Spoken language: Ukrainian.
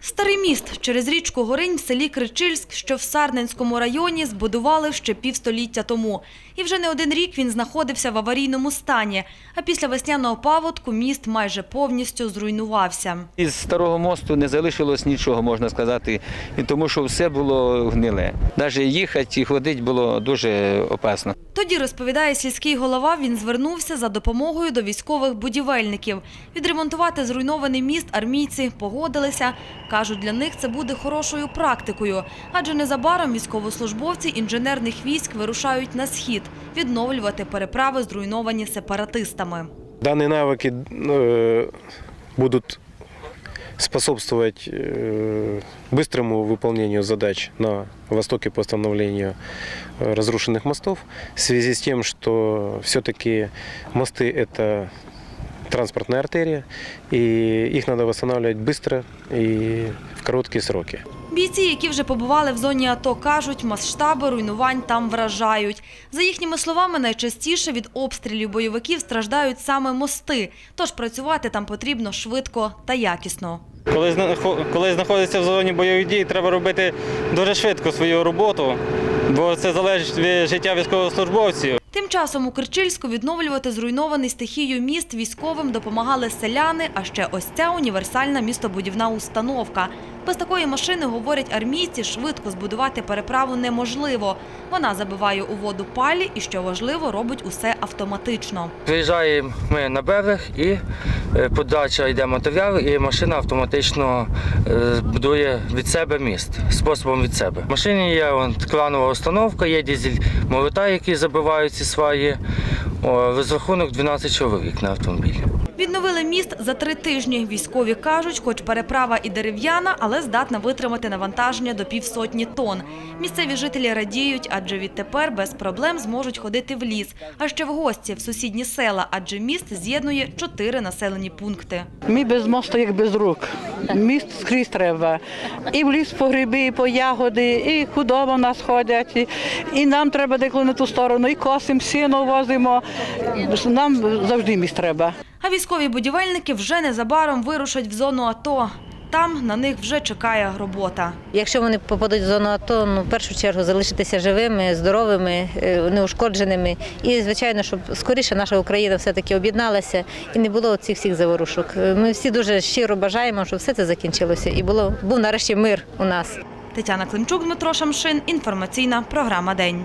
Старий міст через річку Горинь в селі Кричильськ, що в Сарненському районі, збудували ще півстоліття тому. І вже не один рік він знаходився в аварійному стані. А після весняного паводку міст майже повністю зруйнувався. Із старого мосту не залишилось нічого, можна сказати, і тому що все було гниле. Навіть їхати і ходити було дуже опасно. Тоді, розповідає сільський голова, він звернувся за допомогою до військових будівельників. Відремонтувати зруйнований міст армійці погодилися. Кажуть, для них це буде хорошою практикою, адже незабаром військовослужбовці інженерних військ вирушають на схід відновлювати переправи, зруйновані сепаратистами. Данные навыки э, будут способствовать э, быстрому выполнению задач на востоке по восстановлению э, разрушенных мостов в связи с тем, что все-таки мосты – это транспортная артерия, и их надо восстанавливать быстро и в короткие сроки. Бійці, які вже побували в зоні АТО, кажуть, масштаби руйнувань там вражають. За їхніми словами, найчастіше від обстрілів бойовиків страждають саме мости, тож працювати там потрібно швидко та якісно. Коли, коли знаходиться в зоні бойових дій, треба робити дуже швидко свою роботу, бо це залежить від життя військовослужбовців. Тим часом у Керчильську відновлювати зруйнований стихією міст військовим допомагали селяни, а ще ось ця універсальна містобудівна установка. Без такої машини, говорять армійці, швидко збудувати переправу неможливо. Вона забиває у воду палі і, що важливо, робить усе автоматично. Виїжджаємо ми на берег і е, подача йде матеріал, і машина автоматично е, будує від себе міст способом від себе. В машині є вон, кранова установка, є дізель молота, які забивають ці сваї. Розрахунок 12 чоловік на автомобілі. Відновили міст за три тижні. Військові кажуть, хоч переправа і дерев'яна, але здатна витримати навантаження до півсотні тонн. Місцеві жителі радіють, адже відтепер без проблем зможуть ходити в ліс, а ще в гості в сусідні села, адже міст з'єднує чотири населені пункти. Ми без мосту, як без рук. Міст скрізь треба. І в ліс по гриби, і по ягоди, і худоба в нас ходять. І, нам треба деколи на ту сторону, і косимо, сіно возимо. Нам завжди міст треба. А військові будівельники вже незабаром вирушать в зону АТО. Там на них вже чекає робота. Якщо вони попадуть в зону АТО, ну в першу чергу залишитися живими, здоровими, е, неушкодженими. І звичайно, щоб скоріше наша Україна все-таки об'єдналася і не було цих всіх заворушок. Е, Ми всі дуже щиро бажаємо, щоб все це закінчилося і було був нарешті мир у нас. Тетяна Климчук, Дмитро Шамшин. Інформаційна програма День.